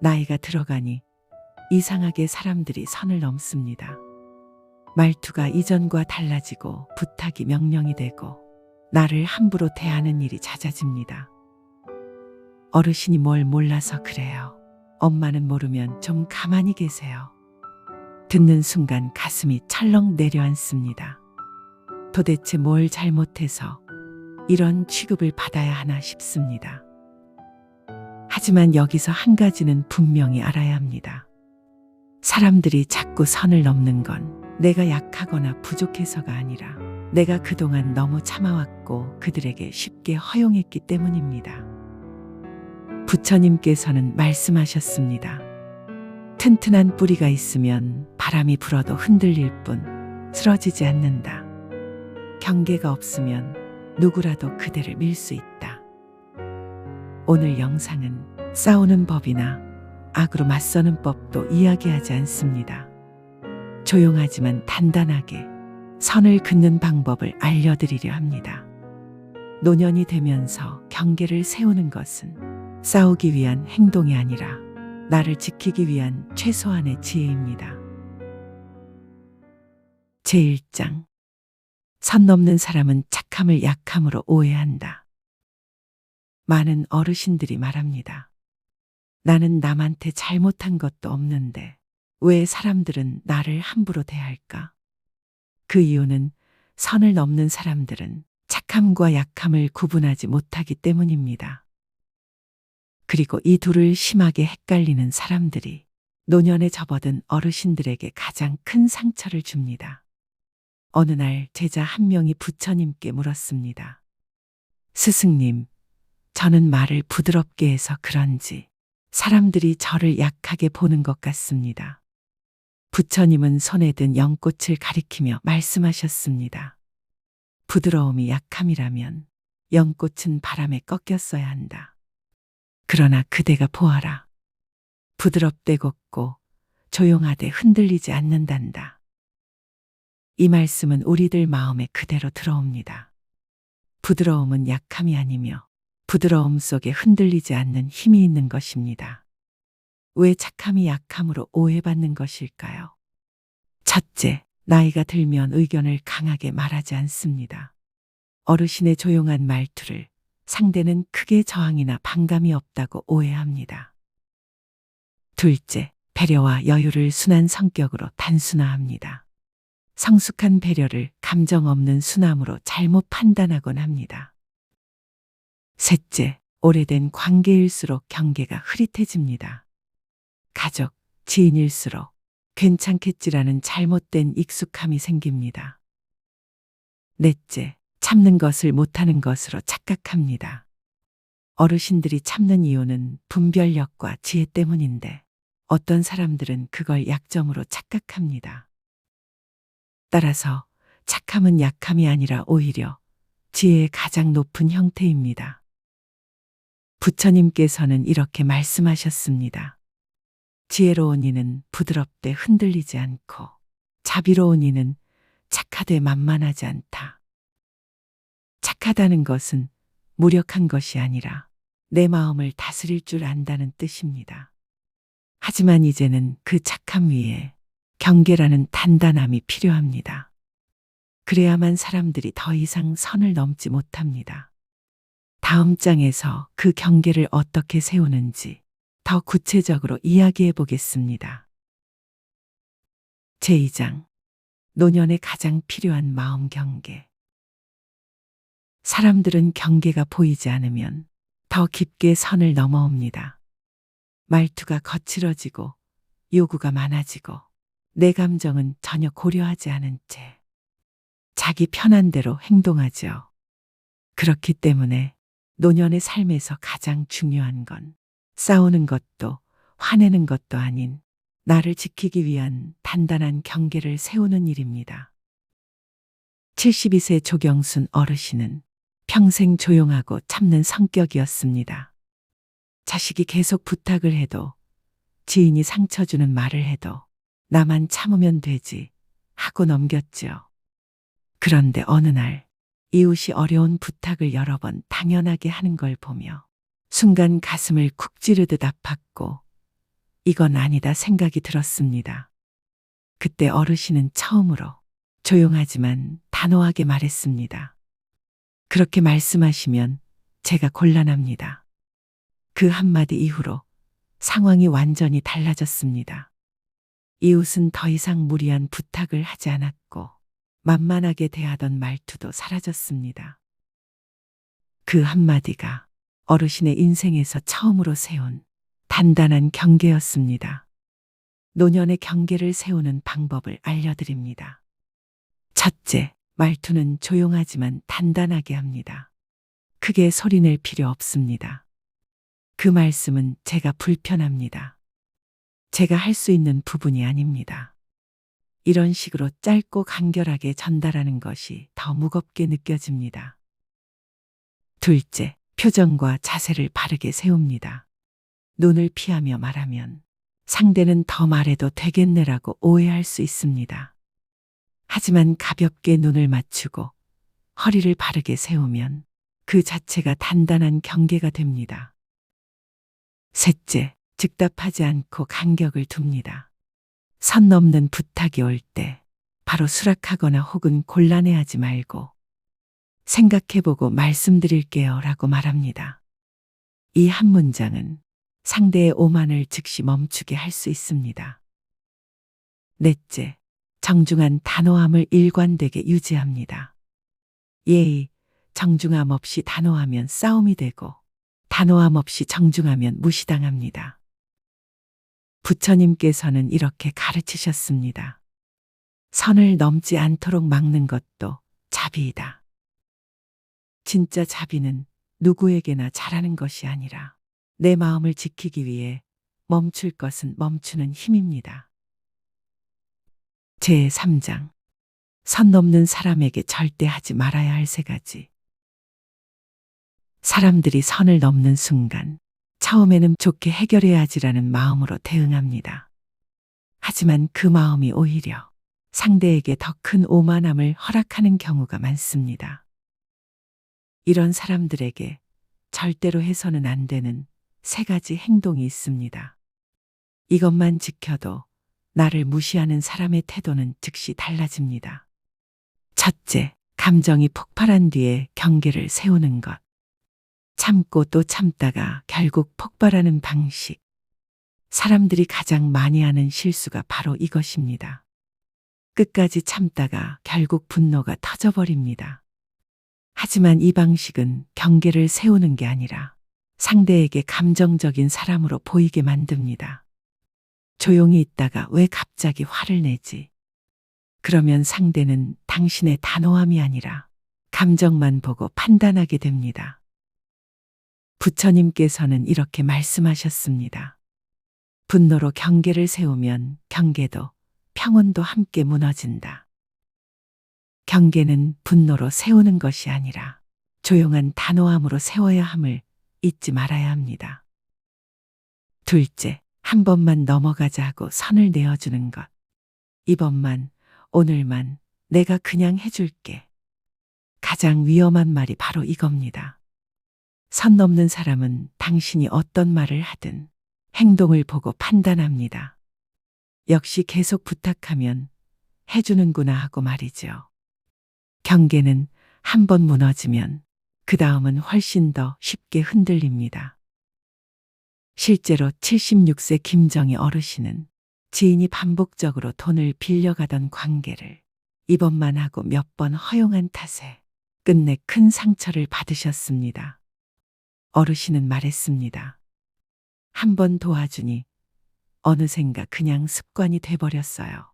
나이가 들어가니 이상하게 사람들이 선을 넘습니다. 말투가 이전과 달라지고 부탁이 명령이 되고 나를 함부로 대하는 일이 잦아집니다. 어르신이 뭘 몰라서 그래요. 엄마는 모르면 좀 가만히 계세요. 듣는 순간 가슴이 철렁 내려앉습니다. 도대체 뭘 잘못해서 이런 취급을 받아야 하나 싶습니다. 하지만 여기서 한 가지는 분명히 알아야 합니다. 사람들이 자꾸 선을 넘는 건 내가 약하거나 부족해서가 아니라 내가 그동안 너무 참아왔고 그들에게 쉽게 허용했기 때문입니다. 부처님께서는 말씀하셨습니다. 튼튼한 뿌리가 있으면 바람이 불어도 흔들릴 뿐 쓰러지지 않는다. 경계가 없으면 누구라도 그대를 밀 수 있다. 오늘 영상은 싸우는 법이나 악으로 맞서는 법도 이야기하지 않습니다. 조용하지만 단단하게 선을 긋는 방법을 알려드리려 합니다. 노년이 되면서 경계를 세우는 것은 싸우기 위한 행동이 아니라 나를 지키기 위한 최소한의 지혜입니다. 제1장 선 넘는 사람은 착함을 약함으로 오해한다. 많은 어르신들이 말합니다. 나는 남한테 잘못한 것도 없는데 왜 사람들은 나를 함부로 대할까? 그 이유는 선을 넘는 사람들은 착함과 약함을 구분하지 못하기 때문입니다. 그리고 이 둘을 심하게 헷갈리는 사람들이 노년에 접어든 어르신들에게 가장 큰 상처를 줍니다. 어느 날 제자 한 명이 부처님께 물었습니다. 스승님, 저는 말을 부드럽게 해서 그런지 사람들이 저를 약하게 보는 것 같습니다. 부처님은 손에 든 연꽃을 가리키며 말씀하셨습니다. 부드러움이 약함이라면 연꽃은 바람에 꺾였어야 한다. 그러나 그대가 보아라. 부드럽되 곱고 조용하되 흔들리지 않는단다. 이 말씀은 우리들 마음에 그대로 들어옵니다. 부드러움은 약함이 아니며 부드러움 속에 흔들리지 않는 힘이 있는 것입니다. 왜 착함이 약함으로 오해받는 것일까요? 첫째, 나이가 들면 의견을 강하게 말하지 않습니다. 어르신의 조용한 말투를 상대는 크게 저항이나 반감이 없다고 오해합니다. 둘째, 배려와 여유를 순한 성격으로 단순화합니다. 성숙한 배려를 감정 없는 순함으로 잘못 판단하곤 합니다. 셋째, 오래된 관계일수록 경계가 흐릿해집니다. 가족, 지인일수록 괜찮겠지라는 잘못된 익숙함이 생깁니다. 넷째, 참는 것을 못하는 것으로 착각합니다. 어르신들이 참는 이유는 분별력과 지혜 때문인데 어떤 사람들은 그걸 약점으로 착각합니다. 따라서 착함은 약함이 아니라 오히려 지혜의 가장 높은 형태입니다. 부처님께서는 이렇게 말씀하셨습니다. 지혜로운 이는 부드럽되 흔들리지 않고 자비로운 이는 착하되 만만하지 않다. 착하다는 것은 무력한 것이 아니라 내 마음을 다스릴 줄 안다는 뜻입니다. 하지만 이제는 그 착함 위에 경계라는 단단함이 필요합니다. 그래야만 사람들이 더 이상 선을 넘지 못합니다. 다음 장에서 그 경계를 어떻게 세우는지 더 구체적으로 이야기해 보겠습니다. 제2장 노년에 가장 필요한 마음 경계 사람들은 경계가 보이지 않으면 더 깊게 선을 넘어옵니다. 말투가 거칠어지고 요구가 많아지고 내 감정은 전혀 고려하지 않은 채 자기 편한 대로 행동하죠. 그렇기 때문에 노년의 삶에서 가장 중요한 건 싸우는 것도 화내는 것도 아닌 나를 지키기 위한 단단한 경계를 세우는 일입니다. 72세 조경순 어르신은 평생 조용하고 참는 성격이었습니다. 자식이 계속 부탁을 해도 지인이 상처 주는 말을 해도 나만 참으면 되지 하고 넘겼지요. 그런데 어느 날 이웃이 어려운 부탁을 여러 번 당연하게 하는 걸 보며 순간 가슴을 쿡 찌르듯 아팠고 이건 아니다 생각이 들었습니다. 그때 어르신은 처음으로 조용하지만 단호하게 말했습니다. 그렇게 말씀하시면 제가 곤란합니다. 그 한마디 이후로 상황이 완전히 달라졌습니다. 이웃은 더 이상 무리한 부탁을 하지 않았고 만만하게 대하던 말투도 사라졌습니다. 그 한마디가 어르신의 인생에서 처음으로 세운 단단한 경계였습니다. 노년의 경계를 세우는 방법을 알려드립니다. 첫째, 말투는 조용하지만 단단하게 합니다. 크게 소리낼 필요 없습니다. 그 말씀은 제가 불편합니다. 제가 할 수 있는 부분이 아닙니다. 이런 식으로 짧고 간결하게 전달하는 것이 더 무겁게 느껴집니다. 둘째, 표정과 자세를 바르게 세웁니다. 눈을 피하며 말하면 상대는 더 말해도 되겠네라고 오해할 수 있습니다. 하지만 가볍게 눈을 맞추고 허리를 바르게 세우면 그 자체가 단단한 경계가 됩니다. 셋째, 즉답하지 않고 간격을 둡니다. 선 넘는 부탁이 올 때 바로 수락하거나 혹은 곤란해하지 말고 생각해보고 말씀드릴게요 라고 말합니다. 이 한 문장은 상대의 오만을 즉시 멈추게 할 수 있습니다. 넷째, 정중한 단호함을 일관되게 유지합니다. 예의, 정중함 없이 단호하면 싸움이 되고 단호함 없이 정중하면 무시당합니다. 부처님께서는 이렇게 가르치셨습니다. 선을 넘지 않도록 막는 것도 자비이다. 진짜 자비는 누구에게나 잘하는 것이 아니라 내 마음을 지키기 위해 멈출 것은 멈추는 힘입니다. 제 3장. 선 넘는 사람에게 절대 하지 말아야 할 세 가지. 사람들이 선을 넘는 순간, 처음에는 좋게 해결해야지라는 마음으로 대응합니다. 하지만 그 마음이 오히려 상대에게 더 큰 오만함을 허락하는 경우가 많습니다. 이런 사람들에게 절대로 해서는 안 되는 세 가지 행동이 있습니다. 이것만 지켜도 나를 무시하는 사람의 태도는 즉시 달라집니다. 첫째, 감정이 폭발한 뒤에 경계를 세우는 것. 참고 또 참다가 결국 폭발하는 방식. 사람들이 가장 많이 하는 실수가 바로 이것입니다. 끝까지 참다가 결국 분노가 터져버립니다. 하지만 이 방식은 경계를 세우는 게 아니라 상대에게 감정적인 사람으로 보이게 만듭니다. 조용히 있다가 왜 갑자기 화를 내지? 그러면 상대는 당신의 단호함이 아니라 감정만 보고 판단하게 됩니다. 부처님께서는 이렇게 말씀하셨습니다. 분노로 경계를 세우면 경계도 평온도 함께 무너진다. 경계는 분노로 세우는 것이 아니라 조용한 단호함으로 세워야 함을 잊지 말아야 합니다. 둘째, 한 번만 넘어가자 하고 선을 내어주는 것. 이번만, 오늘만 내가 그냥 해줄게. 가장 위험한 말이 바로 이겁니다. 선 넘는 사람은 당신이 어떤 말을 하든 행동을 보고 판단합니다. 역시 계속 부탁하면 해주는구나 하고 말이죠. 경계는 한 번 무너지면 그 다음은 훨씬 더 쉽게 흔들립니다. 실제로 76세 김정희 어르신은 지인이 반복적으로 돈을 빌려가던 관계를 이번만 하고 몇 번 허용한 탓에 끝내 큰 상처를 받으셨습니다. 어르신은 말했습니다. 한 번 도와주니 어느샌가 그냥 습관이 돼버렸어요.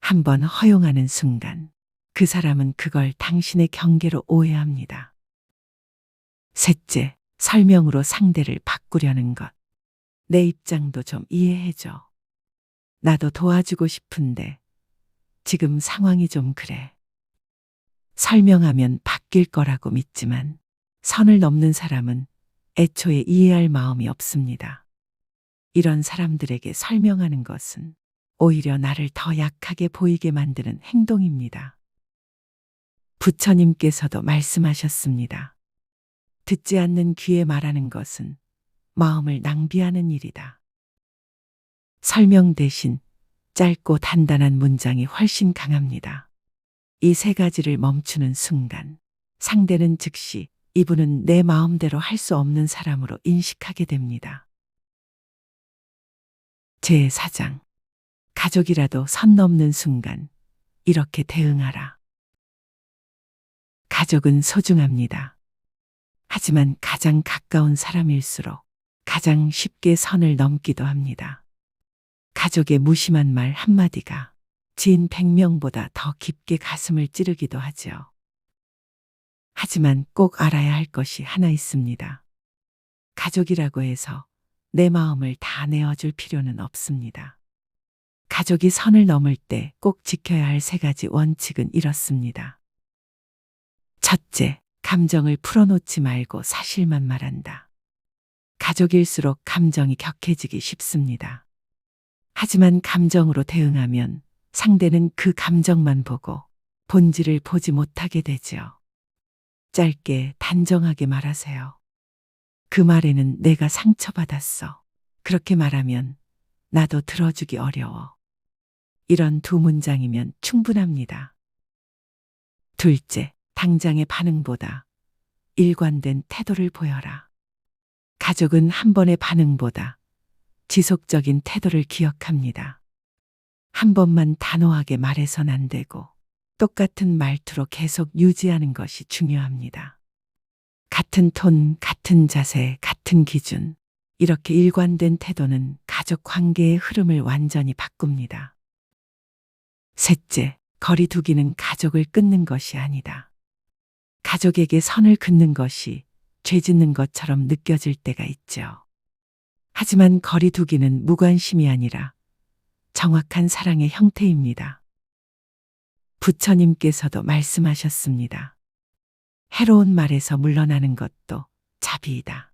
한 번 허용하는 순간 그 사람은 그걸 당신의 경계로 오해합니다. 셋째, 설명으로 상대를 바꾸려는 것. 내 입장도 좀 이해해줘. 나도 도와주고 싶은데 지금 상황이 좀 그래. 설명하면 바뀔 거라고 믿지만 선을 넘는 사람은 애초에 이해할 마음이 없습니다. 이런 사람들에게 설명하는 것은 오히려 나를 더 약하게 보이게 만드는 행동입니다. 부처님께서도 말씀하셨습니다. 듣지 않는 귀에 말하는 것은 마음을 낭비하는 일이다. 설명 대신 짧고 단단한 문장이 훨씬 강합니다. 이 세 가지를 멈추는 순간 상대는 즉시 이분은 내 마음대로 할 수 없는 사람으로 인식하게 됩니다. 제4장 가족이라도 선 넘는 순간 이렇게 대응하라. 가족은 소중합니다. 하지만 가장 가까운 사람일수록 가장 쉽게 선을 넘기도 합니다. 가족의 무심한 말 한마디가 지인 100명보다 더 깊게 가슴을 찌르기도 하죠. 하지만 꼭 알아야 할 것이 하나 있습니다. 가족이라고 해서 내 마음을 다 내어줄 필요는 없습니다. 가족이 선을 넘을 때 꼭 지켜야 할 세 가지 원칙은 이렇습니다. 첫째, 감정을 풀어놓지 말고 사실만 말한다. 가족일수록 감정이 격해지기 쉽습니다. 하지만 감정으로 대응하면 상대는 그 감정만 보고 본질을 보지 못하게 되지요. 짧게 단정하게 말하세요. 그 말에는 내가 상처받았어. 그렇게 말하면 나도 들어주기 어려워. 이런 두 문장이면 충분합니다. 둘째, 당장의 반응보다 일관된 태도를 보여라. 가족은 한 번의 반응보다 지속적인 태도를 기억합니다. 한 번만 단호하게 말해선 안 되고 똑같은 말투로 계속 유지하는 것이 중요합니다. 같은 톤, 같은 자세, 같은 기준. 이렇게 일관된 태도는 가족 관계의 흐름을 완전히 바꿉니다. 셋째, 거리 두기는 가족을 끊는 것이 아니다. 가족에게 선을 긋는 것이 죄 짓는 것처럼 느껴질 때가 있죠. 하지만 거리 두기는 무관심이 아니라 정확한 사랑의 형태입니다. 부처님께서도 말씀하셨습니다. 해로운 말에서 물러나는 것도 자비이다.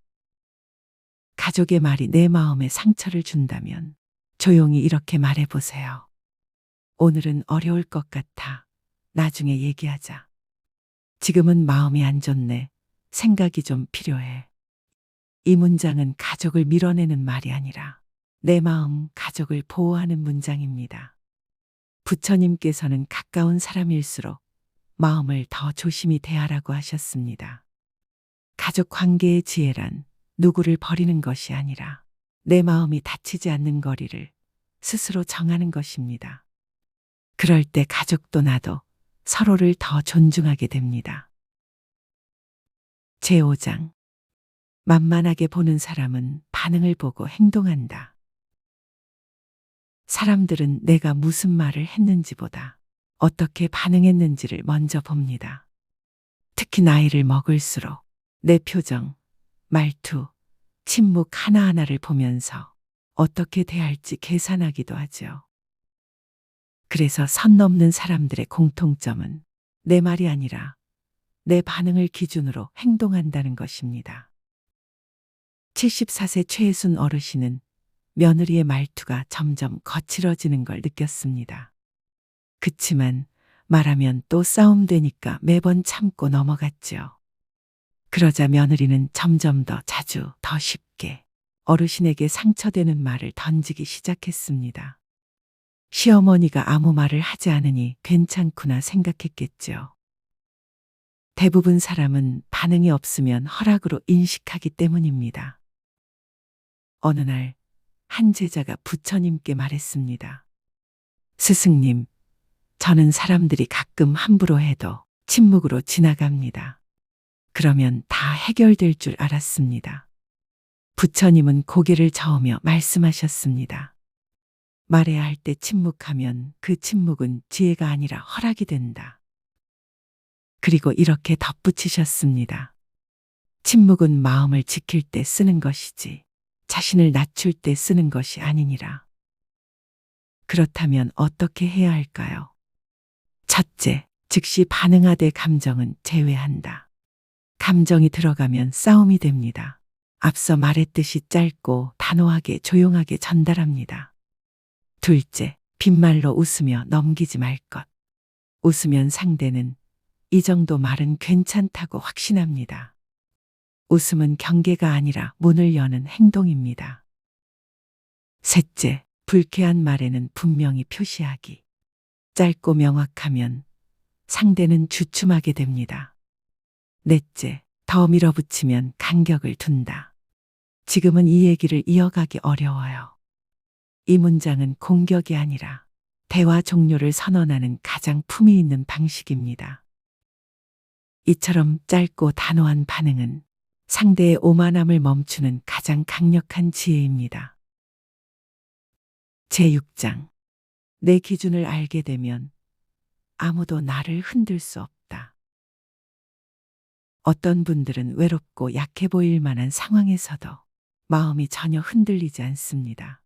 가족의 말이 내 마음에 상처를 준다면 조용히 이렇게 말해보세요. 오늘은 어려울 것 같아. 나중에 얘기하자. 지금은 마음이 안 좋네. 생각이 좀 필요해. 이 문장은 가족을 밀어내는 말이 아니라 내 마음, 가족을 보호하는 문장입니다. 부처님께서는 가까운 사람일수록 마음을 더 조심히 대하라고 하셨습니다. 가족 관계의 지혜란 누구를 버리는 것이 아니라 내 마음이 다치지 않는 거리를 스스로 정하는 것입니다. 그럴 때 가족도 나도 서로를 더 존중하게 됩니다. 제5장 만만하게 보는 사람은 반응을 보고 행동한다. 사람들은 내가 무슨 말을 했는지보다 어떻게 반응했는지를 먼저 봅니다. 특히 나이를 먹을수록 내 표정, 말투, 침묵 하나하나를 보면서 어떻게 대할지 계산하기도 하죠. 그래서 선 넘는 사람들의 공통점은 내 말이 아니라 내 반응을 기준으로 행동한다는 것입니다. 74세 최혜순 어르신은 며느리의 말투가 점점 거칠어지는 걸 느꼈습니다. 그치만 말하면 또 싸움되니까 매번 참고 넘어갔죠. 그러자 며느리는 점점 더 자주, 더 쉽게 어르신에게 상처되는 말을 던지기 시작했습니다. 시어머니가 아무 말을 하지 않으니 괜찮구나 생각했겠죠. 대부분 사람은 반응이 없으면 허락으로 인식하기 때문입니다. 어느 날, 한 제자가 부처님께 말했습니다. 스승님, 저는 사람들이 가끔 함부로 해도 침묵으로 지나갑니다. 그러면 다 해결될 줄 알았습니다. 부처님은 고개를 저으며 말씀하셨습니다. 말해야 할 때 침묵하면 그 침묵은 지혜가 아니라 허락이 된다. 그리고 이렇게 덧붙이셨습니다. 침묵은 마음을 지킬 때 쓰는 것이지 자신을 낮출 때 쓰는 것이 아니니라. 그렇다면 어떻게 해야 할까요? 첫째, 즉시 반응하되 감정은 제외한다. 감정이 들어가면 싸움이 됩니다. 앞서 말했듯이 짧고 단호하게 조용하게 전달합니다. 둘째, 빈말로 웃으며 넘기지 말 것. 웃으면 상대는 이 정도 말은 괜찮다고 확신합니다. 웃음은 경계가 아니라 문을 여는 행동입니다. 셋째, 불쾌한 말에는 분명히 표시하기. 짧고 명확하면 상대는 주춤하게 됩니다. 넷째, 더 밀어붙이면 간격을 둔다. 지금은 이 얘기를 이어가기 어려워요. 이 문장은 공격이 아니라 대화 종료를 선언하는 가장 품위 있는 방식입니다. 이처럼 짧고 단호한 반응은 상대의 오만함을 멈추는 가장 강력한 지혜입니다. 제6장. 내 기준을 알게 되면 아무도 나를 흔들 수 없다. 어떤 분들은 외롭고 약해 보일 만한 상황에서도 마음이 전혀 흔들리지 않습니다.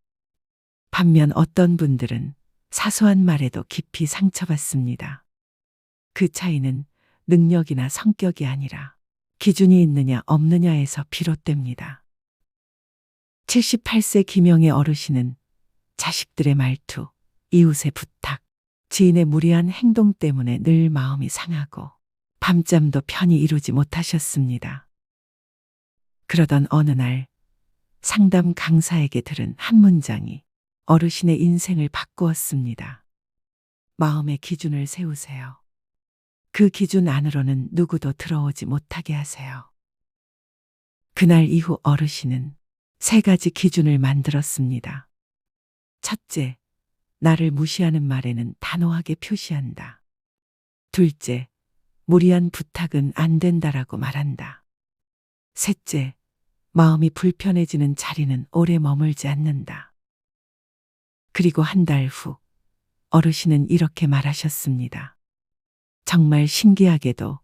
반면 어떤 분들은 사소한 말에도 깊이 상처받습니다. 그 차이는 능력이나 성격이 아니라 기준이 있느냐 없느냐에서 비롯됩니다. 78세 김영의 어르신은 자식들의 말투, 이웃의 부탁, 지인의 무리한 행동 때문에 늘 마음이 상하고 밤잠도 편히 이루지 못하셨습니다. 그러던 어느 날 상담 강사에게 들은 한 문장이 어르신의 인생을 바꾸었습니다. 마음의 기준을 세우세요. 그 기준 안으로는 누구도 들어오지 못하게 하세요. 그날 이후 어르신은 세 가지 기준을 만들었습니다. 첫째, 나를 무시하는 말에는 단호하게 표시한다. 둘째, 무리한 부탁은 안 된다라고 말한다. 셋째, 마음이 불편해지는 자리는 오래 머물지 않는다. 그리고 한 달 후, 어르신은 이렇게 말하셨습니다. 정말 신기하게도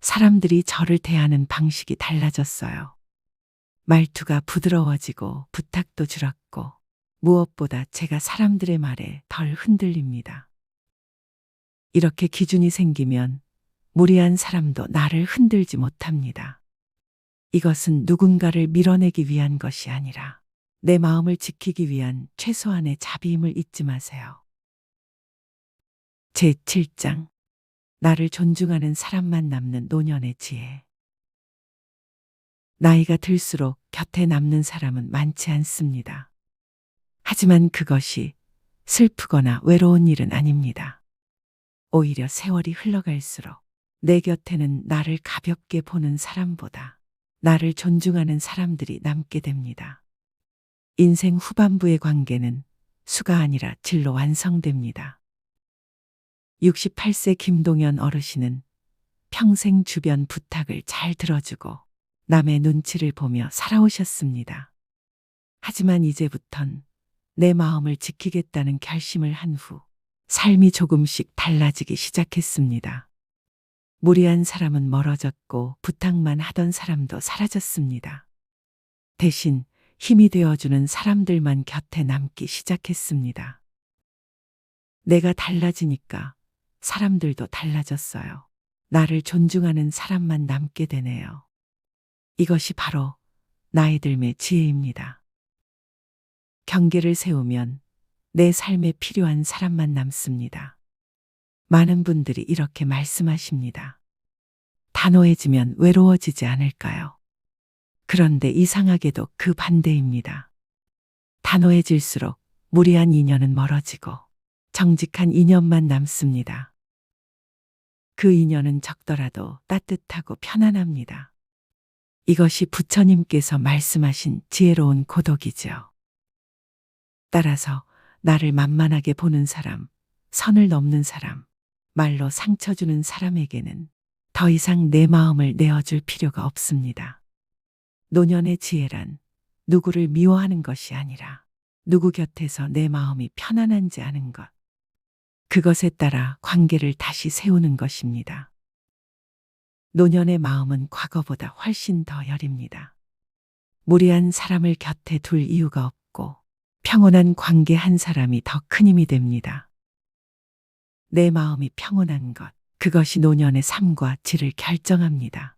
사람들이 저를 대하는 방식이 달라졌어요. 말투가 부드러워지고 부탁도 줄었고 무엇보다 제가 사람들의 말에 덜 흔들립니다. 이렇게 기준이 생기면 무리한 사람도 나를 흔들지 못합니다. 이것은 누군가를 밀어내기 위한 것이 아니라 내 마음을 지키기 위한 최소한의 자비임을 잊지 마세요. 제 7장 나를 존중하는 사람만 남는 노년의 지혜 나이가 들수록 곁에 남는 사람은 많지 않습니다. 하지만 그것이 슬프거나 외로운 일은 아닙니다. 오히려 세월이 흘러갈수록 내 곁에는 나를 가볍게 보는 사람보다 나를 존중하는 사람들이 남게 됩니다. 인생 후반부의 관계는 수가 아니라 질로 완성됩니다. 68세 김동연 어르신은 평생 주변 부탁을 잘 들어주고 남의 눈치를 보며 살아오셨습니다. 하지만 이제부턴 내 마음을 지키겠다는 결심을 한 후 삶이 조금씩 달라지기 시작했습니다. 무리한 사람은 멀어졌고 부탁만 하던 사람도 사라졌습니다. 대신 힘이 되어주는 사람들만 곁에 남기 시작했습니다. 내가 달라지니까 사람들도 달라졌어요. 나를 존중하는 사람만 남게 되네요. 이것이 바로 나이 들의 지혜입니다. 경계를 세우면 내 삶에 필요한 사람만 남습니다. 많은 분들이 이렇게 말씀하십니다. 단호해지면 외로워지지 않을까요? 그런데 이상하게도 그 반대입니다. 단호해질수록 무리한 인연은 멀어지고 정직한 인연만 남습니다. 그 인연은 적더라도 따뜻하고 편안합니다. 이것이 부처님께서 말씀하신 지혜로운 고독이죠. 따라서 나를 만만하게 보는 사람, 선을 넘는 사람, 말로 상처 주는 사람에게는 더 이상 내 마음을 내어줄 필요가 없습니다. 노년의 지혜란 누구를 미워하는 것이 아니라 누구 곁에서 내 마음이 편안한지 아는 것. 그것에 따라 관계를 다시 세우는 것입니다. 노년의 마음은 과거보다 훨씬 더 여립니다. 무리한 사람을 곁에 둘 이유가 없고 평온한 관계 한 사람이 더 큰 힘이 됩니다. 내 마음이 평온한 것, 그것이 노년의 삶과 질을 결정합니다.